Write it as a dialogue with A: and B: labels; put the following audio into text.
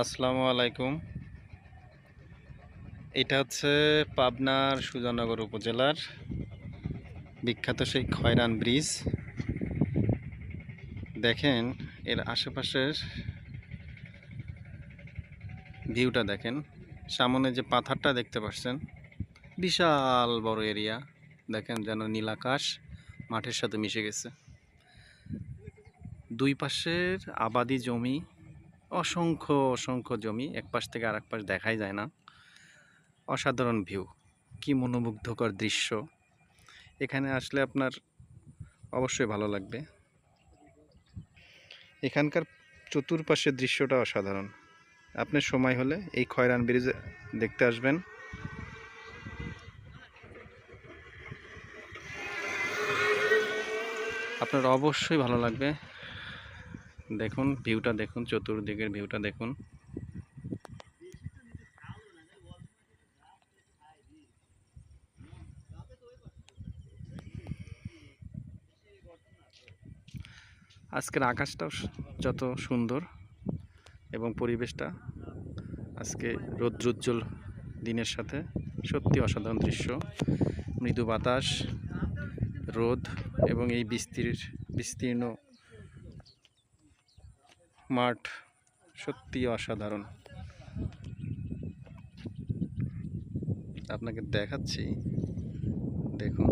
A: আসসালামু আলাইকুম। এটা হচ্ছে পাবনার সুজানগর উপজেলার বিখ্যাত সেই খয়রান ব্রিজ। দেখেন, এর আশেপাশের ভিউটা দেখেন। সামনে যে পাথারটা দেখতে পাচ্ছেন, বিশাল বড় এরিয়া। দেখেন যেন নীল আকাশ, মাঠের সাথে মিশে গেছে। দুই পাশের আবাদি জমি অসংখ্য অসংখ্য জমি এক পাশ থেকে আরেক পাশ দেখাই যায় না। অসাধারণ ভিউ। কি মনোমুগ্ধকর দৃশ্য। এখানে আসলে আপনার অবশ্যই ভালো লাগবে। এখানকার চতুর্পাশের দৃশ্যটা অসাধারণ। আপনার সময় হলে এই খয়রান ব্রিজ দেখতে আসবেন। আপনার অবশ্যই ভালো লাগবে। দেখুন, ভিউটা দেখুন, চতুর্দিকের ভিউটা দেখুন। আজকের আকাশটাও যত সুন্দর এবং পরিবেশটা আজকে রৌদ্রোজ্জ্বল দিনের সাথে, সত্যি অসাধারণ দৃশ্য। মৃদু বাতাস, রোদ এবং এই বিস্তীর বিস্তীর্ণ মাঠ সত্যি অসাধারণ। আপনাকে দেখাচ্ছি। দেখুন।